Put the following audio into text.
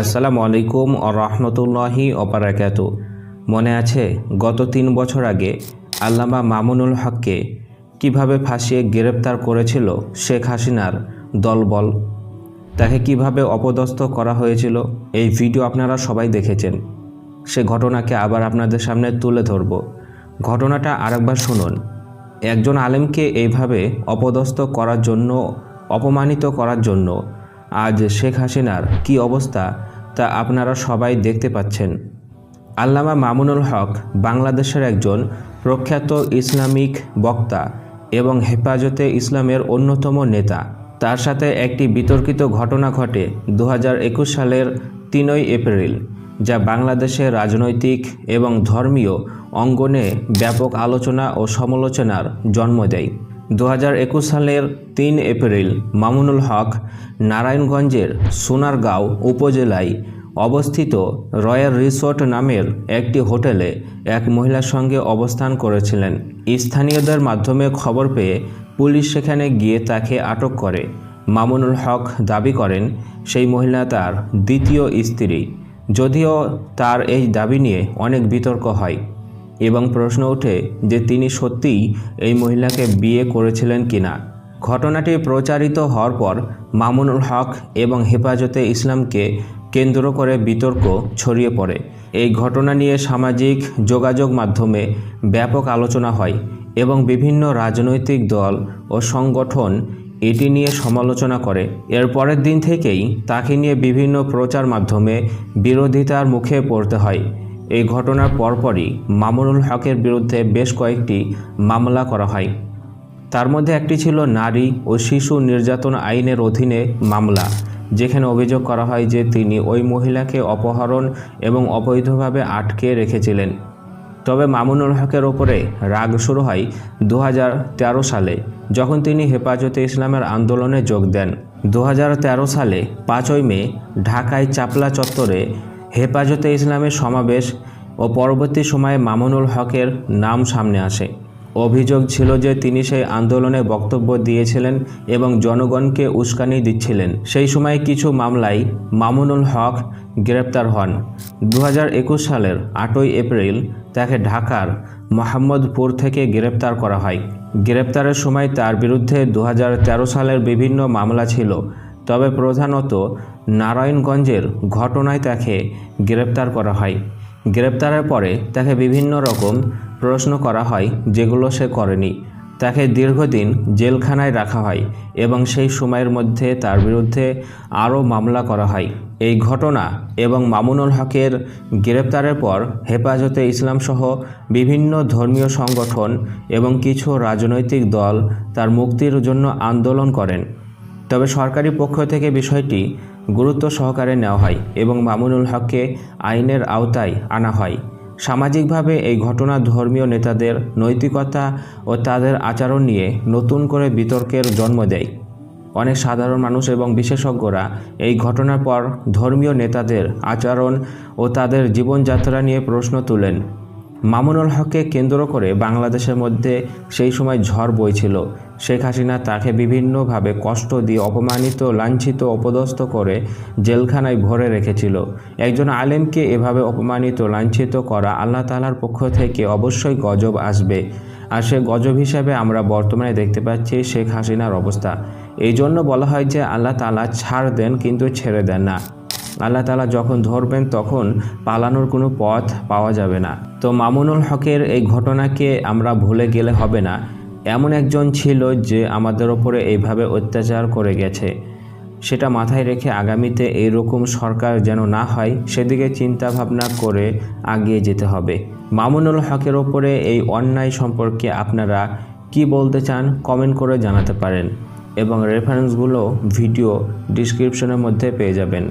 আসসালামু আলাইকুম ও রহমতুল্লাহি অপারাকাত মনে আছে গত তিন বছর আগে আল্লামা মামুনুল হককে কীভাবে ফাঁসিয়ে গ্রেপ্তার করেছিল শেখ হাসিনার দলবল তাকে কীভাবে অপদস্থ করা হয়েছিল এই ভিডিও আপনারা সবাই দেখেছেন। সে ঘটনাকে আবার আপনাদের সামনে তুলে ধরব। ঘটনাটা আরেকবার শুনুন। একজন আলেমকে এইভাবে অপদস্থ করার জন্য, অপমানিত করার জন্য। আজ শেখ হাসিনার কি অবস্থা তা আপনারা সবাই দেখতে পাচ্ছেন। আল্লামা মামুনুল হক বাংলাদেশের একজন প্রখ্যাত ইসলামিক বক্তা এবং হেফাজতে ইসলামের অন্যতম নেতা। তার সাথে একটি বিতর্কিত ঘটনা ঘটে দু হাজার একুশ সালের তিনই এপ্রিল। যা বাংলাদেশের রাজনৈতিক এবং ধর্মীয় অঙ্গনে ব্যাপক আলোচনা ও সমালোচনার জন্ম দেয়। দু হাজার একুশ সালের তিন এপ্রিল মামুনুল হক নারায়ণগঞ্জের সোনারগাঁও উপজেলায় অবস্থিত রয়্যাল রিসোর্ট নামের একটি হোটেলে এক মহিলার সঙ্গে অবস্থান করেছিলেন। স্থানীয়দের মাধ্যমে খবর পেয়ে পুলিশ সেখানে গিয়ে তাকে আটক করে। মামুনুল হক দাবি করেন, সেই মহিলা তার দ্বিতীয় স্ত্রী। যদিও তার এই দাবি নিয়ে অনেক বিতর্ক হয় এবং প্রশ্ন ওঠে যে তিনি সত্যিই এই মহিলাকে বিয়ে করেছিলেন কিনা। ঘটনাটি প্রচারিত হওয়ার পর মামুনুল হক এবং হেফাজতে ইসলামকে কেন্দ্র করে বিতর্ক ছড়িয়ে পড়ে। এই ঘটনা নিয়ে সামাজিক যোগাযোগ মাধ্যমে ব্যাপক আলোচনা হয় এবং বিভিন্ন রাজনৈতিক দল ও সংগঠন এটি নিয়ে সমালোচনা করে। এর পরের দিন থেকেই তাকে নিয়ে বিভিন্ন প্রচার মাধ্যমে বিরোধিতার মুখে পড়তে হয়। এই ঘটনার পরপরই মামুনুল হকের বিরুদ্ধে বেশ কয়েকটি মামলা করা হয়। তার মধ্যে একটি ছিল নারী ও শিশু নির্যাতন আইনের অধীনে মামলা, যেখানে অভিযোগ করা হয় যে তিনি ওই মহিলাকে অপহরণ এবং অবৈধভাবে আটকে রেখেছিলেন। তবে মামুনুল হকের ওপরে রাগ শুরু হয় দু হাজার তেরো সালে, যখন তিনি হেফাজতে ইসলামের আন্দোলনে যোগ দেন। দু হাজার তেরো সালে পাঁচই মে, ঢাকায় চাপলা চত্বরে হেফাজতে ইসলামের সমাবেশ ও পরবর্তী সময়ে মামুনুল হকের নাম সামনে আসে। অভিযোগ ছিল যে তিনি সেই আন্দোলনে বক্তব্য দিয়েছিলেন এবং জনগণকে উস্কানি দিচ্ছিলেন। সেই সময় কিছু মামলায় মামুনুল হক গ্রেপ্তার হন। দু হাজার একুশ সালের আটই এপ্রিল তাকে ঢাকার মোহাম্মদপুর থেকে গ্রেপ্তার করা হয়। গ্রেপ্তারের সময় তার বিরুদ্ধে দু হাজার তেরো সালের বিভিন্ন মামলা ছিল। তবে প্রধানত নারায়ণগঞ্জের ঘটনায় তাকে গ্রেপ্তার করা হয়। গ্রেপ্তারের পরে তাকে বিভিন্ন রকম প্রশ্ন করা হয়, যেগুলো সে করেনি। তাকে দীর্ঘদিন জেলখানায় রাখা হয় এবং সেই সময়ের মধ্যে তার বিরুদ্ধে আরও মামলা করা হয়। এই ঘটনা এবং মামুনুল হকের গ্রেপ্তারের পর হেফাজতে ইসলাম সহ বিভিন্ন ধর্মীয় সংগঠন এবং কিছু রাজনৈতিক দল তার মুক্তির জন্য আন্দোলন করেন। তবে সরকারি পক্ষ থেকে বিষয়টি গুরুত্ব সহকারে নেওয়া হয় এবং মামুনুল হককে আইনের আওতায় আনা হয়। সামাজিকভাবে এই ঘটনা ধর্মীয় নেতাদের নৈতিকতা ও তাদের আচরণ নিয়ে নতুন করে বিতর্কের জন্ম দেয়। অনেক সাধারণ মানুষ এবং বিশেষজ্ঞরা এই ঘটনার পর ধর্মীয় নেতাদের আচরণ ও তাদের জীবনযাত্রা নিয়ে প্রশ্ন তুলেন। মামুনুল হককে কেন্দ্র করে বাংলাদেশের মধ্যে সেই সময় ঝড় বইছিল। শেখ হাসিনা তাকে বিভিন্নভাবে কষ্ট দিয়ে অপমানিত, লাঞ্ছিত, অপদস্থ করে জেলখানায় ভরে রেখেছিল। একজন আলেমকে এভাবে অপমানিত, লাঞ্ছিত করা আল্লাহ তালার পক্ষ থেকে অবশ্যই গজব আসবে। আর সে গজব হিসাবে আমরা বর্তমানে দেখতে পাচ্ছি শেখ হাসিনার অবস্থা। এই জন্য বলা হয় যে আল্লাহ তালা ছাড় দেন কিন্তু ছেড়ে দেন না। আল্লাহ তালা যখন ধরবেন তখন পালানোর কোনো পথ পাওয়া যাবে না। তো মামুনুল হকের এই ঘটনাকে আমরা ভুলে গেলে হবে না। এমন একজন ছিল যে আমাদের ওপরে এইভাবে অত্যাচার করে গেছে। সেটা মাথায় রেখে আগামীতে এইরকম সরকার যেন না হয়, সেদিকে চিন্তা ভাবনা করে আগিয়ে যেতে হবে। মামুনুল হকের ওপরে এই অন্যায় সম্পর্কে আপনারা কি বলতে চান কমেন্ট করে জানাতে পারেন এবং রেফারেন্সগুলো ভিডিও ডিসক্রিপশনের মধ্যে পেয়ে যাবেন।